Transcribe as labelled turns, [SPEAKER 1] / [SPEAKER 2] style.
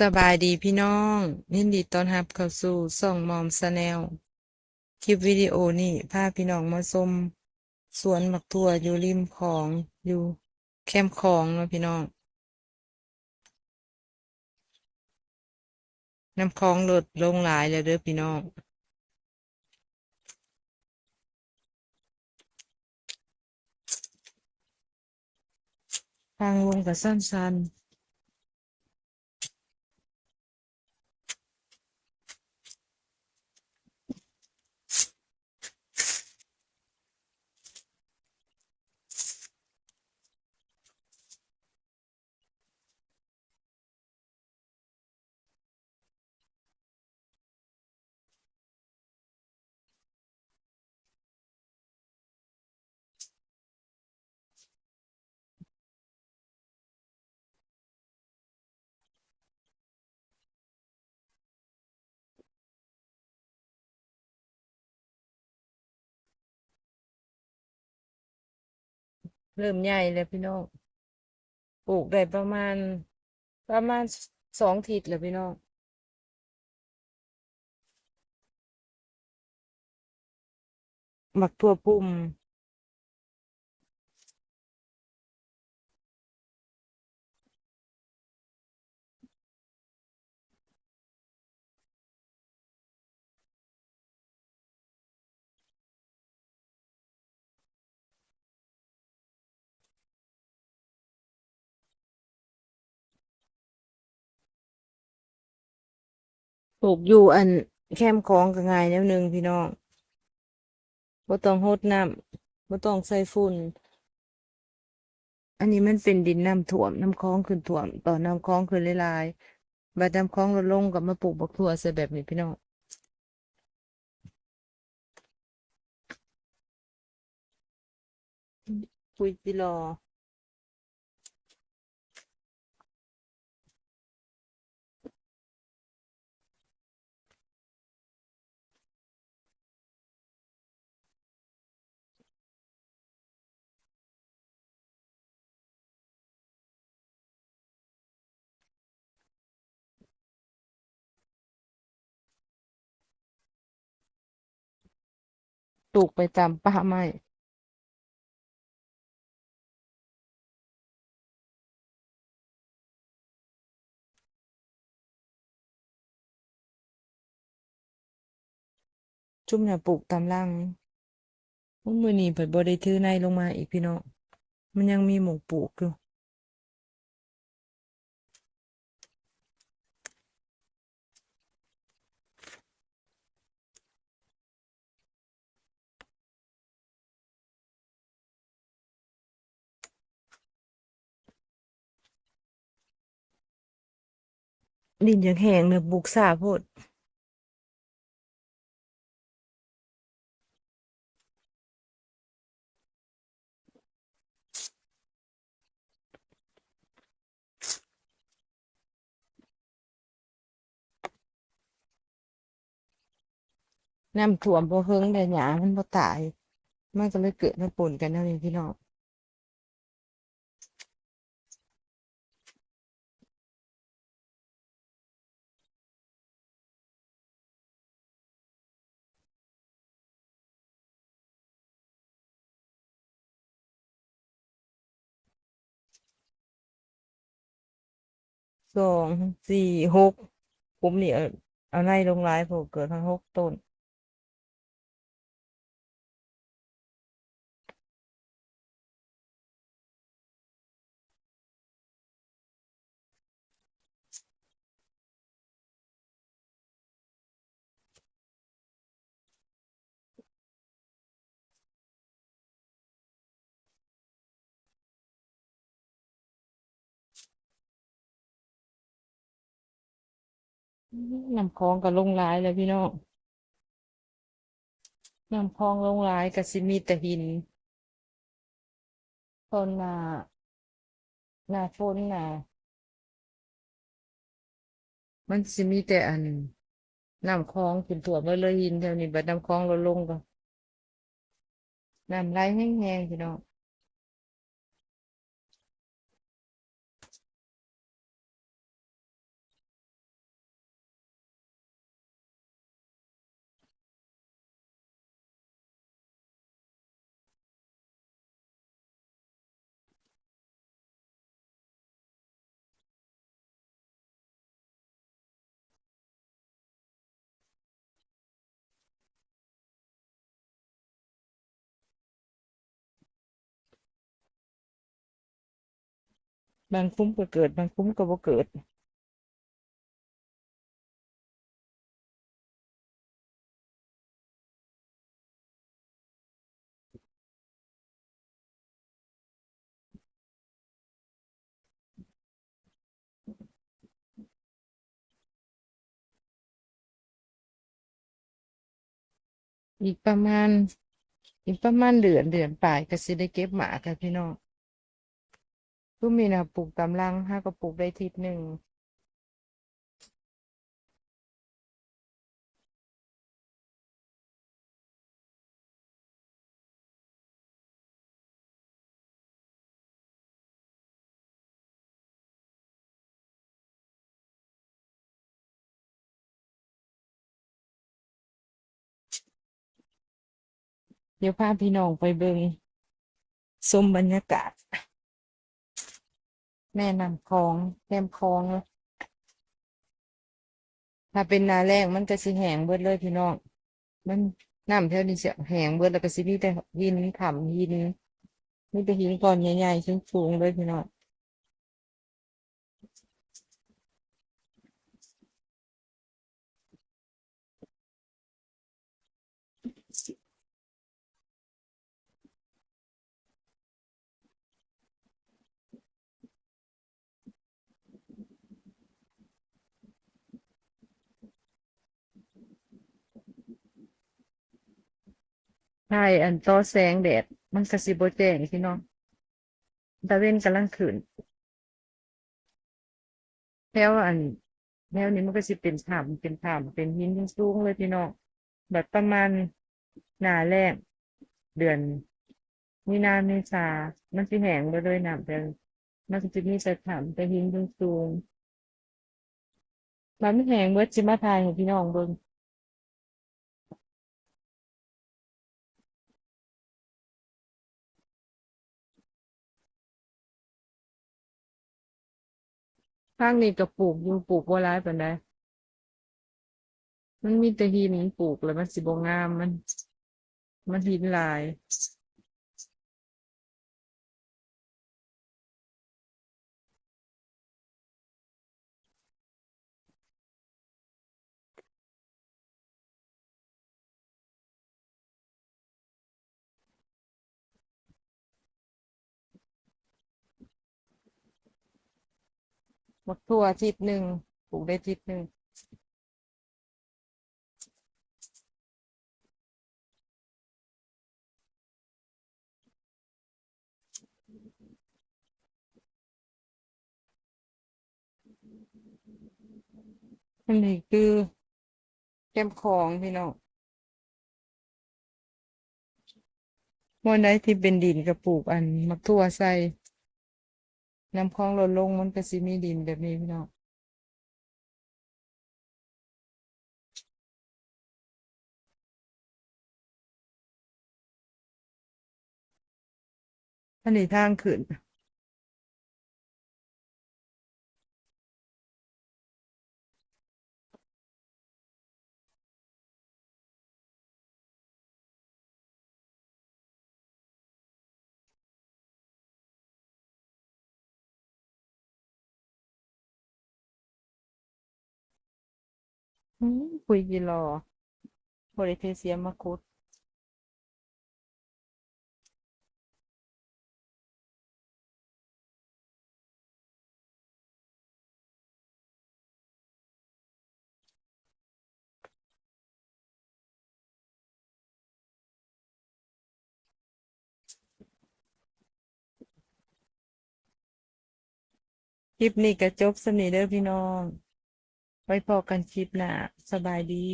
[SPEAKER 1] สบายดีพี่น้องยินดีต้อนรับเข้าสู่ช่องมอมสแนลคลิปวิดีโอนี้พาพี่น้องมาชมสวนหมักถั่วอยู่ริมคลองอยู่แคมคลองนะพี่น้องน้ำคลองลดลงหลายแล้วเด้อพี่น้องทางลงกับสั้นๆ เริ่มใหญ่แล้วพี่น้องปลูกได้ประมาณ ประมาณสองทิศแล้วพี่น้องหมักถั่วปุ่ม ปลูกอยู่อันแคมคลองก็ง่ายแนวหนึงพี่น้องบ่ต้องรดน้ำบ่ต้องใส่ฝุ่น อันนี้มันเป็นดินน้ำท่วมน้ำคลองขึ้นท่วมต่อน้ำคลองขึ้นหลายๆบัดน้ำคลองลดลงก็มาปลูกบักถั่วใส่แบบนี้พี่น้องคุยจิรอ ปลูกไปตามป่าไม้จุ่มน่ะปลูกตามรังมือนี้เพิ่นบ่ได้ถือในลงมาอีกพี่น้อง มันยังมีหม้องปลูกอยู่ ดินยังแห้งเลยปลูกช้าโพดน้ำท่วมบ่เฮิงแต่หญ้ามันบ่ตาย มันก็เลยเกิดมาปนกันเท่านี้พี่น้อง สองสี่หกผมนี่เอาเอาในลงหลายผมเกิดทั้งหกต้น น้ำคลองก็ลงลายเลยพี่น้องน้ำคลองลงลายก็สิมีแต่หินตอนหน้าหน้าฝนน่ะมันสิมีแต่อันน้ำคลองขึ้นท่วเมเลยเลยหินแถวนี้บัดน้ำคลองลดลงก็น้ำไหลแห้งๆพี่น้อง บางคุ้มก็เกิด บางคุ้มก็บ่เกิดอีกประมาณ อีกประมาณเดือนเดือนปลายก็สิได้เก็บหมากค่ะพี่น้อง ก็มีนะปลูกตามรังห้าก็ปลูกได้ทิศหนึ่งเดี๋ยวพาพี่น้องไปเบิ่งชมบรรยากาศ แม่น้ำคลองแม่มคลองถ้าเป็นนาแรงมันก็สิแหงเบิดเลยพี่น้อง มันน้ำแถวนี้จะแหงเบิดแล้วก็สิมีแต่หินขำหินมีแต่หินก้อนใหญ่ๆสูงๆเลยพี่น้อง ใช่อันต่อแสงแดด มันก็สิบ่แจ้งพี่น้องตะเว้นกำลังขึ้นแถวอันแถวนี้มันก็สิเป็นถ้ำเป็นถ้ำเป็นหินสูงเลยพี่น้องแบบประมาณหน้าแรก เดือนมีนาเมษามันสิแห้งไปเลยน้ำแต่มันจะมีแต่ถ้ำแต่หินสูงๆมันไม่แห้งเบิดสิมาถ่ายให้พี่น้องเบิ่ง ข้างนี้ก็ปลูกอยู่ปลูกบ่ร้ายปานใดมันมีแต่หินปลูกแล้วมันสิบ่งามมัน มันหินหลาย บักทั่วอาทิตหนึ่งปลูกได้อาทิตหนึ่งอันนี้คือแก้มของพี่น้องวันใดที่เป็นดินก็ปลูกอันมักทั่วใส่ น้ำคลองลดลงมันก็สิมีดินแบบนี้พี่น้องอันนี้ทางขึ้น อืมคุยกี่รอบริเทเซียมาคุดคลิปนี้ก็จบสำนีเด้อพี่น้อง ไว้พอกันคลิปหน้าสบายดี